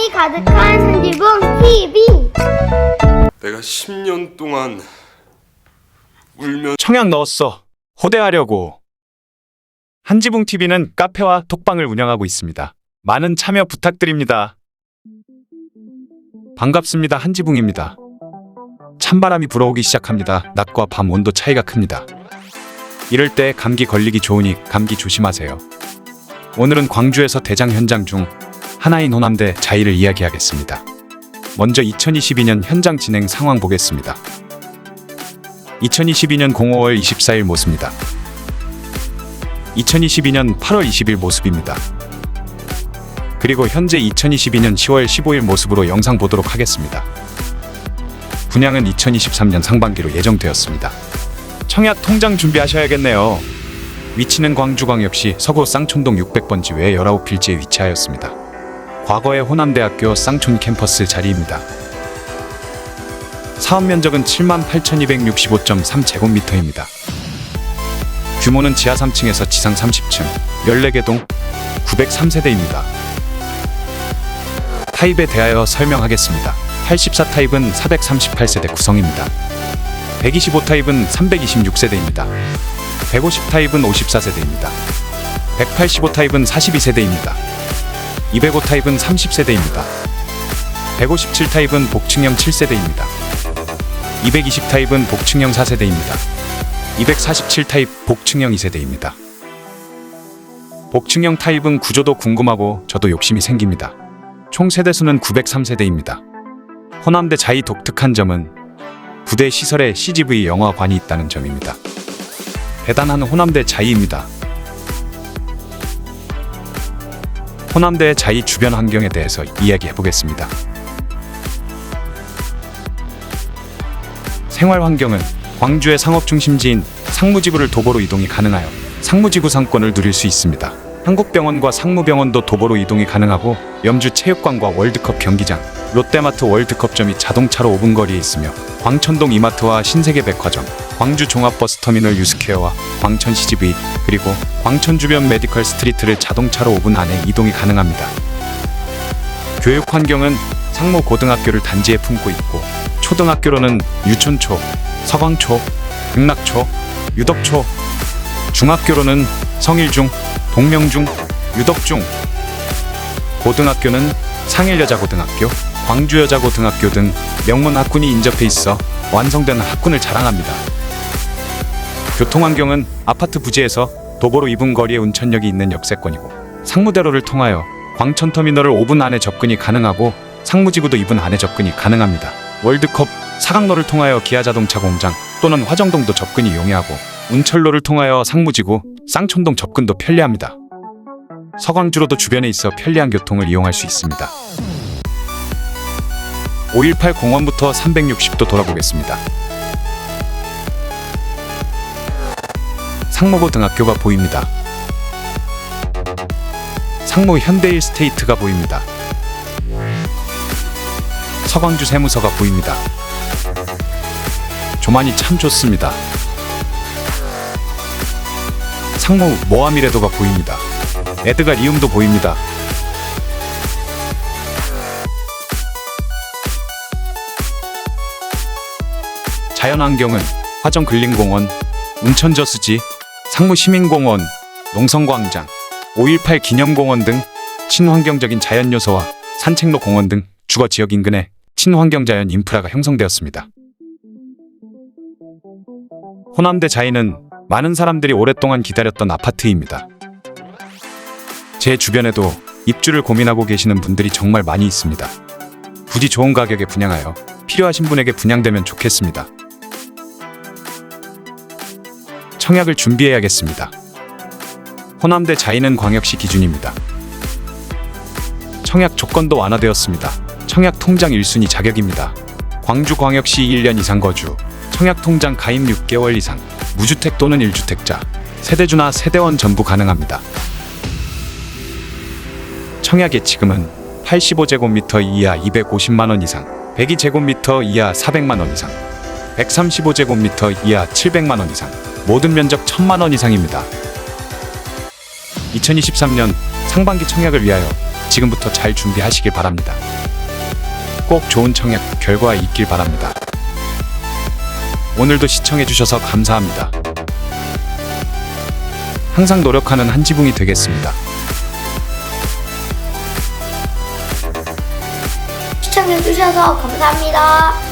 웃음이 가득한 산지붕 TV. 내가 10년 동안 울면 청약 넣었어. 호대하려고. 한지붕 TV는 카페와 톡방을 운영하고 있습니다. 많은 참여 부탁드립니다. 반갑습니다. 한지붕입니다. 찬바람이 불어오기 시작합니다. 낮과 밤 온도 차이가 큽니다. 이럴 때 감기 걸리기 좋으니 감기 조심하세요. 오늘은 광주에서 대장 현장 중 하나인 호남대 자이를 이야기하겠습니다. 먼저 2022년 현장 진행 상황 보겠습니다. 2022년 05월 24일 모습입니다. 2022년 8월 20일 모습입니다. 그리고 현재 2022년 10월 15일 모습으로 영상 보도록 하겠습니다. 분양은 2023년 상반기로 예정되었습니다. 청약 통장 준비하셔야겠네요. 위치는 광주광역시 서구 쌍촌동 600번지 외 19필지에 위치하였습니다. 과거의 호남대학교 쌍촌 캠퍼스 자리입니다. 사업 면적은 78,265.3제곱미터입니다. 규모는 지하 3층에서 지상 30층, 14개 동, 903세대입니다. 타입에 대하여 설명하겠습니다. 84 타입은 438세대 구성입니다. 125 타입은 326세대입니다. 150 타입은 54세대입니다. 185 타입은 42세대입니다. 205 타입은 30세대입니다. 157 타입은 복층형 7세대입니다. 220 타입은 복층형 4세대입니다. 247 타입 복층형 2세대입니다. 복층형 타입은 구조도 궁금하고 저도 욕심이 생깁니다. 총 세대수는 903세대입니다. 호남대 자이 독특한 점은 부대 시설에 CGV 영화관이 있다는 점입니다. 대단한 호남대 자이입니다. 호남대 자이 주변 환경에 대해서 이야기해 보겠습니다. 생활 환경은 광주의 상업 중심지인 상무지구를 도보로 이동이 가능하여 상무지구 상권을 누릴 수 있습니다. 한국병원과 상무병원도 도보로 이동이 가능하고 염주 체육관과 월드컵 경기장, 롯데마트 월드컵점이 자동차로 5분 거리에 있으며 광천동 이마트와 신세계 백화점, 광주 종합버스터미널 유스케어와 광천 CGV 그리고 광천 주변 메디컬 스트리트를 자동차로 5분 안에 이동이 가능합니다. 교육 환경은 상무 고등학교를 단지에 품고 있고 초등학교로는 유촌초, 서광초, 극락초, 유덕초, 중학교로는 성일중, 동명중, 유덕중, 고등학교는 상일여자고등학교, 광주여자고등학교 등 명문 학군이 인접해 있어 완성된 학군을 자랑합니다. 교통환경은 아파트 부지에서 도보로 2분 거리에 운천역이 있는 역세권이고 상무대로를 통하여 광천터미널을 5분 안에 접근이 가능하고 상무지구도 2분 안에 접근이 가능합니다. 월드컵 사강로를 통하여 기아자동차 공장 또는 화정동도 접근이 용이하고 운철로를 통하여 상무지구 쌍촌동 접근도 편리합니다. 서광주로도 주변에 있어 편리한 교통을 이용할 수 있습니다. 518 공원부터 360도 돌아보겠습니다. 상무고등학교가 보입니다. 상무 현대일 스테이트가 보입니다. 서광주 세무서가 보입니다. 조만이 참 좋습니다. 상무 모하미레도가 보입니다. 에드가 리움도 보입니다. 자연환경은 화정 근린공원, 운천저수지, 상무시민공원, 농성광장, 5.18 기념공원 등 친환경적인 자연 요소와 산책로 공원 등 주거 지역 인근에 친환경 자연 인프라가 형성되었습니다. 호남대 자이는 많은 사람들이 오랫동안 기다렸던 아파트입니다. 제 주변에도 입주를 고민하고 계시는 분들이 정말 많이 있습니다. 부디 좋은 가격에 분양하여 필요하신 분에게 분양되면 좋겠습니다. 청약을 준비해야겠습니다. 호남대 자이는 광역시 기준입니다. 청약 조건도 완화되었습니다. 청약 통장 1순위 자격입니다. 광주광역시 1년 이상 거주, 청약 통장 가입 6개월 이상, 무주택 또는 1주택자, 세대주나 세대원 전부 가능합니다. 청약 예치금은 85제곱미터 이하 250만 원 이상, 102제곱미터 이하 400만 원 이상, 135제곱미터 이하 700만 원 이상, 모든 면적 1000만 원 이상입니다. 2023년 상반기 청약을 위하여 지금부터 잘 준비하시길 바랍니다. 꼭 좋은 청약 결과 있길 바랍니다. 오늘도 시청해주셔서 감사합니다. 항상 노력하는 한지붕이 되겠습니다. 시청해주셔서 감사합니다.